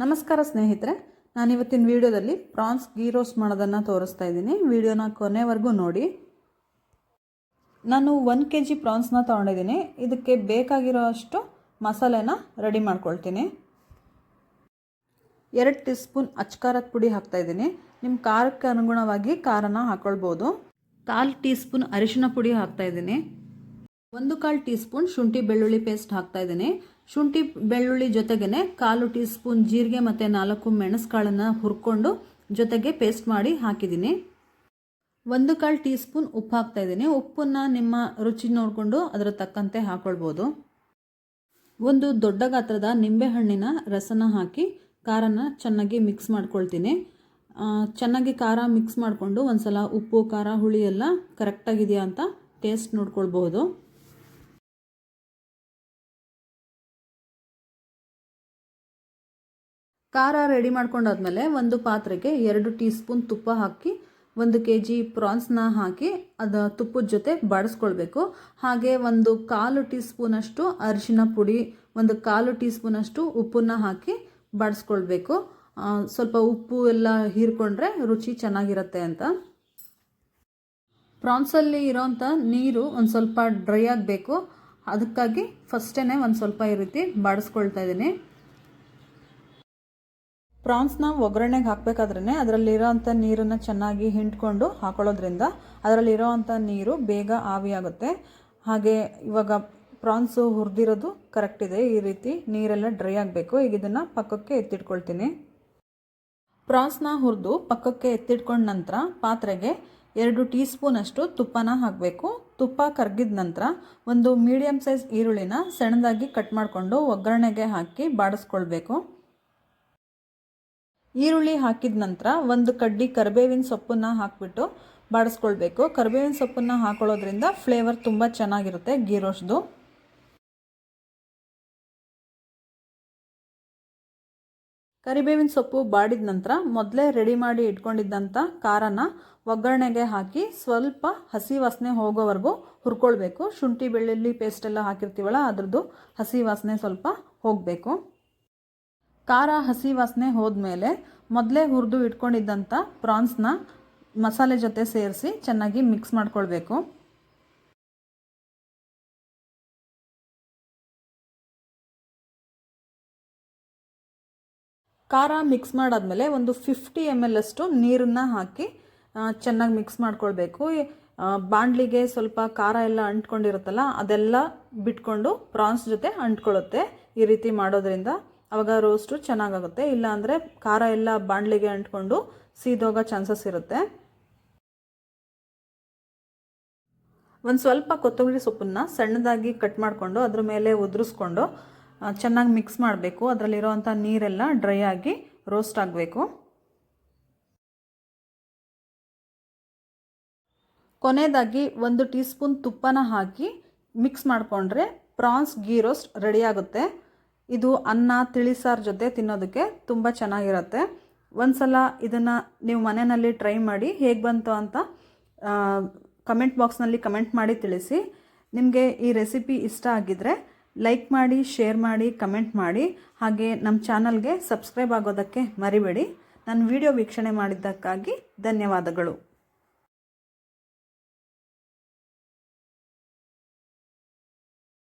ನಮಸ್ಕಾರ ಸ್ನೇಹಿತರೆ ನಾನು ಇವತ್ತಿನ ವಿಡಿಯೋದಲ್ಲಿ ಪ್ರಾನ್ಸ್ ಗೀ ರೋಸ್ಟ್ ಮಾಡೋದನ್ನು ತೋರಿಸ್ತಾ ಇದ್ದೀನಿ. ವಿಡಿಯೋನ ಕೊನೆವರೆಗೂ ನೋಡಿ. ನಾನು ಒನ್ ಕೆ ಜಿ ಪ್ರಾನ್ಸ್ನ ತೊಗೊಂಡಿದ್ದೀನಿ. ಇದಕ್ಕೆ ಬೇಕಾಗಿರೋ ಅಷ್ಟು ಮಸಾಲೆನ ರೆಡಿ ಮಾಡ್ಕೊಳ್ತೀನಿ. ಎರಡು ಟೀ ಸ್ಪೂನ್ ಅಚ್ಕಾರದ ಪುಡಿ ಹಾಕ್ತಾಯಿದ್ದೀನಿ ನಿಮ್ಮ ಖಾರಕ್ಕೆ ಅನುಗುಣವಾಗಿ ಖಾರನ ಹಾಕ್ಕೊಳ್ಬೋದು ಕಾಲು ಟೀ ಸ್ಪೂನ್ ಅರಿಶಿನ ಪುಡಿ ಹಾಕ್ತಾಯಿದ್ದೀನಿ ಒಂದು ಕಾಲು ಟೀ ಸ್ಪೂನ್ ಶುಂಠಿ ಬೆಳ್ಳುಳ್ಳಿ ಪೇಸ್ಟ್ ಹಾಕ್ತಾ ಇದ್ದೀನಿ. ಶುಂಠಿ ಬೆಳ್ಳುಳ್ಳಿ ಜೊತೆಗೇ ಕಾಲು ಟೀ ಸ್ಪೂನ್ ಜೀರಿಗೆ ಮತ್ತು ನಾಲ್ಕು ಮೆಣಸುಕಾಳನ್ನು ಹುರ್ಕೊಂಡು ಜೊತೆಗೆ ಪೇಸ್ಟ್ ಮಾಡಿ ಹಾಕಿದ್ದೀನಿ. ಒಂದು ಕಾಲು ಟೀ ಸ್ಪೂನ್ ಉಪ್ಪು ಹಾಕ್ತಾ ಇದ್ದೀನಿ. ಉಪ್ಪನ್ನು ನಿಮ್ಮ ರುಚಿ ನೋಡಿಕೊಂಡು ಅದರ ತಕ್ಕಂತೆ ಹಾಕ್ಕೊಳ್ಬೋದು ಒಂದು ದೊಡ್ಡ ಗಾತ್ರದ ನಿಂಬೆಹಣ್ಣಿನ ರಸನ ಹಾಕಿ ಖಾರನ ಚೆನ್ನಾಗಿ ಮಿಕ್ಸ್ ಮಾಡ್ಕೊಳ್ತೀನಿ. ಚೆನ್ನಾಗಿ ಖಾರ ಮಿಕ್ಸ್ ಮಾಡಿಕೊಂಡು ಒಂದ್ಸಲ ಉಪ್ಪು, ಖಾರ, ಹುಳಿ ಎಲ್ಲ ಕರೆಕ್ಟಾಗಿದೆಯಾ ಅಂತ ಟೇಸ್ಟ್ ನೋಡ್ಕೊಳ್ಬಹುದು. ಖಾರ ರೆಡಿ ಮಾಡ್ಕೊಂಡಾದ್ಮೇಲೆ ಒಂದು ಪಾತ್ರೆಗೆ ಎರಡು ಟೀ ಸ್ಪೂನ್ ತುಪ್ಪ ಹಾಕಿ, ಒಂದು ಕೆ ಜಿ ಪ್ರಾನ್ಸ್ನ ಹಾಕಿ ಅದು ತುಪ್ಪದ ಜೊತೆ ಬಾಡಿಸ್ಕೊಳ್ಬೇಕು. ಹಾಗೆ ಒಂದು ಕಾಲು ಟೀ ಸ್ಪೂನಷ್ಟು ಅರಿಶಿನ ಪುಡಿ, ಒಂದು ಕಾಲು ಟೀ ಸ್ಪೂನಷ್ಟು ಉಪ್ಪನ್ನ ಹಾಕಿ ಬಾಡಿಸ್ಕೊಳ್ಬೇಕು. ಸ್ವಲ್ಪ ಉಪ್ಪು ಎಲ್ಲ ಹೀರ್ಕೊಂಡ್ರೆ ರುಚಿ ಚೆನ್ನಾಗಿರುತ್ತೆ ಅಂತ. ಪ್ರಾನ್ಸಲ್ಲಿ ಇರೋಂಥ ನೀರು ಒಂದು ಸ್ವಲ್ಪ ಡ್ರೈ ಆಗಬೇಕು. ಅದಕ್ಕಾಗಿ ಫಸ್ಟೇ ಒಂದು ಸ್ವಲ್ಪ ಈ ರೀತಿ ಬಾಡಿಸ್ಕೊಳ್ತಾ ಇದ್ದೀನಿ. ಪ್ರಾನ್ಸ್ನ ಒಗ್ಗರಣೆಗೆ ಹಾಕಬೇಕಾದ್ರೆ ಅದರಲ್ಲಿರೋಂಥ ನೀರನ್ನು ಚೆನ್ನಾಗಿ ಹಿಂಡ್ಕೊಂಡು ಹಾಕೊಳ್ಳೋದ್ರಿಂದ ಅದರಲ್ಲಿರೋ ಅಂಥ ನೀರು ಬೇಗ ಆವಿಯಾಗುತ್ತೆ. ಹಾಗೆ ಇವಾಗ ಪ್ರಾನ್ಸು ಹುರಿದಿರೋದು ಕರೆಕ್ಟ್ ಇದೆ. ಈ ರೀತಿ ನೀರೆಲ್ಲ ಡ್ರೈ ಆಗಬೇಕು. ಈಗ ಇದನ್ನು ಪಕ್ಕಕ್ಕೆ ಎತ್ತಿಟ್ಕೊಳ್ತೀನಿ. ಪ್ರಾನ್ಸ್ನ ಹುರಿದು ಪಕ್ಕಕ್ಕೆ ಎತ್ತಿಟ್ಕೊಂಡ ನಂತರ ಪಾತ್ರೆಗೆ ಎರಡು ಟೀ ಸ್ಪೂನಷ್ಟು ತುಪ್ಪನ ಹಾಕಬೇಕು. ತುಪ್ಪ ಕರಗಿದ ನಂತರ ಒಂದು ಮೀಡಿಯಮ್ ಸೈಜ್ ಈರುಳ್ಳಿನ ಸಣ್ಣದಾಗಿ ಕಟ್ ಮಾಡಿಕೊಂಡು ಒಗ್ಗರಣೆಗೆ ಹಾಕಿ ಬಾಡಿಸ್ಕೊಳ್ಬೇಕು. ಈರುಳ್ಳಿ ಹಾಕಿದ ನಂತರ ಒಂದು ಕಡ್ಡಿ ಕರಿಬೇವಿನ ಸೊಪ್ಪನ್ನು ಹಾಕಿಬಿಟ್ಟು ಬಾಡಿಸ್ಕೊಳ್ಬೇಕು. ಕರಿಬೇವಿನ ಸೊಪ್ಪನ್ನು ಹಾಕೊಳ್ಳೋದ್ರಿಂದ ಫ್ಲೇವರ್ ತುಂಬ ಚೆನ್ನಾಗಿರುತ್ತೆ ಗೀ ರೋಸ್ಟ್ದು. ಕರಿಬೇವಿನ ಸೊಪ್ಪು ಬಾಡಿದ ನಂತರ ಮೊದಲೇ ರೆಡಿ ಮಾಡಿ ಇಟ್ಕೊಂಡಿದ್ದಂಥ ಖಾರನ ಒಗ್ಗರಣೆಗೆ ಹಾಕಿ ಸ್ವಲ್ಪ ಹಸಿ ವಾಸನೆ ಹೋಗೋವರೆಗೂ ಹುರ್ಕೊಳ್ಬೇಕು. ಶುಂಠಿ, ಬೆಳ್ಳುಳ್ಳಿ ಪೇಸ್ಟ್ ಎಲ್ಲ ಹಾಕಿರ್ತೀವಲ್ಲ, ಅದರದ್ದು ಹಸಿ ವಾಸನೆ ಸ್ವಲ್ಪ ಹೋಗಬೇಕು. ಖಾರ, ಹಸಿ ವಾಸನೆ ಹೋದ್ಮೇಲೆ ಮೊದಲೇ ಹುರಿದು ಇಟ್ಕೊಂಡಿದ್ದಂಥ ಪ್ರಾನ್ಸ್ನ ಮಸಾಲೆ ಜೊತೆ ಸೇರಿಸಿ ಚೆನ್ನಾಗಿ ಮಿಕ್ಸ್ ಮಾಡ್ಕೊಳ್ಬೇಕು. ಖಾರ ಮಿಕ್ಸ್ ಮಾಡಾದ್ಮೇಲೆ ಒಂದು ಫಿಫ್ಟಿ ಎಂ ಎಲ್ ಅಷ್ಟು ನೀರನ್ನು ಹಾಕಿ ಚೆನ್ನಾಗಿ ಮಿಕ್ಸ್ ಮಾಡ್ಕೊಳ್ಬೇಕು. ಬಾಣಲಿಗೆ ಸ್ವಲ್ಪ ಖಾರ ಎಲ್ಲ ಅಂಟ್ಕೊಂಡಿರುತ್ತಲ್ಲ ಅದೆಲ್ಲ ಬಿಟ್ಕೊಂಡು ಪ್ರಾನ್ಸ್ ಜೊತೆ ಅಂಟ್ಕೊಳ್ಳುತ್ತೆ ಈ ರೀತಿ ಮಾಡೋದ್ರಿಂದ. ಅವಾಗ ರೋಸ್ಟು ಚೆನ್ನಾಗಾಗುತ್ತೆ. ಇಲ್ಲಾಂದರೆ ಖಾರ ಎಲ್ಲ ಬಾಣಲಿಗೆ ಅಂಟ್ಕೊಂಡು ಸೀದೋಗೋ ಚಾನ್ಸಸ್ ಇರುತ್ತೆ. ಒಂದು ಸ್ವಲ್ಪ ಕೊತ್ತಂಬರಿ ಸೊಪ್ಪನ್ನು ಸಣ್ಣದಾಗಿ ಕಟ್ ಮಾಡಿಕೊಂಡು ಅದ್ರ ಮೇಲೆ ಉದುರಿಸ್ಕೊಂಡು ಚೆನ್ನಾಗಿ ಮಿಕ್ಸ್ ಮಾಡಬೇಕು. ಅದರಲ್ಲಿರೋವಂಥ ನೀರೆಲ್ಲ ಡ್ರೈ ಆಗಿ ರೋಸ್ಟ್ ಆಗಬೇಕು. ಕೊನೆಯದಾಗಿ ಒಂದು ಟೀ ಸ್ಪೂನ್ ತುಪ್ಪನ ಹಾಕಿ ಮಿಕ್ಸ್ ಮಾಡಿಕೊಂಡ್ರೆ ಪ್ರಾನ್ಸ್ ಗೀ ರೋಸ್ಟ್ ರೆಡಿ ಆಗುತ್ತೆ. ಇದು ಅನ್ನ ತಿಳಿಸಾರು ಜೊತೆ ತಿನ್ನೋದಕ್ಕೆ ತುಂಬ ಚೆನ್ನಾಗಿರುತ್ತೆ. ಒಂದು ಸಲ ಇದನ್ನು ನೀವು ಮನೆಯಲ್ಲಿ ಟ್ರೈ ಮಾಡಿ ಹೇಗೆ ಬಂತು ಅಂತ ಕಮೆಂಟ್ ಬಾಕ್ಸ್ನಲ್ಲಿ ಕಮೆಂಟ್ ಮಾಡಿ ತಿಳಿಸಿ. ನಿಮಗೆ ಈ ರೆಸಿಪಿ ಇಷ್ಟ ಆಗಿದ್ದರೆ ಲೈಕ್ ಮಾಡಿ, ಶೇರ್ ಮಾಡಿ ಕಮೆಂಟ್ ಮಾಡಿ. ಹಾಗೆ ನಮ್ಮ ಚಾನಲ್ಗೆ ಸಬ್ಸ್ಕ್ರೈಬ್ ಆಗೋದಕ್ಕೆ ಮರಿಬೇಡಿ. ನನ್ನ ವಿಡಿಯೋ ವೀಕ್ಷಣೆ ಮಾಡಿದ್ದಕ್ಕಾಗಿ ಧನ್ಯವಾದಗಳು.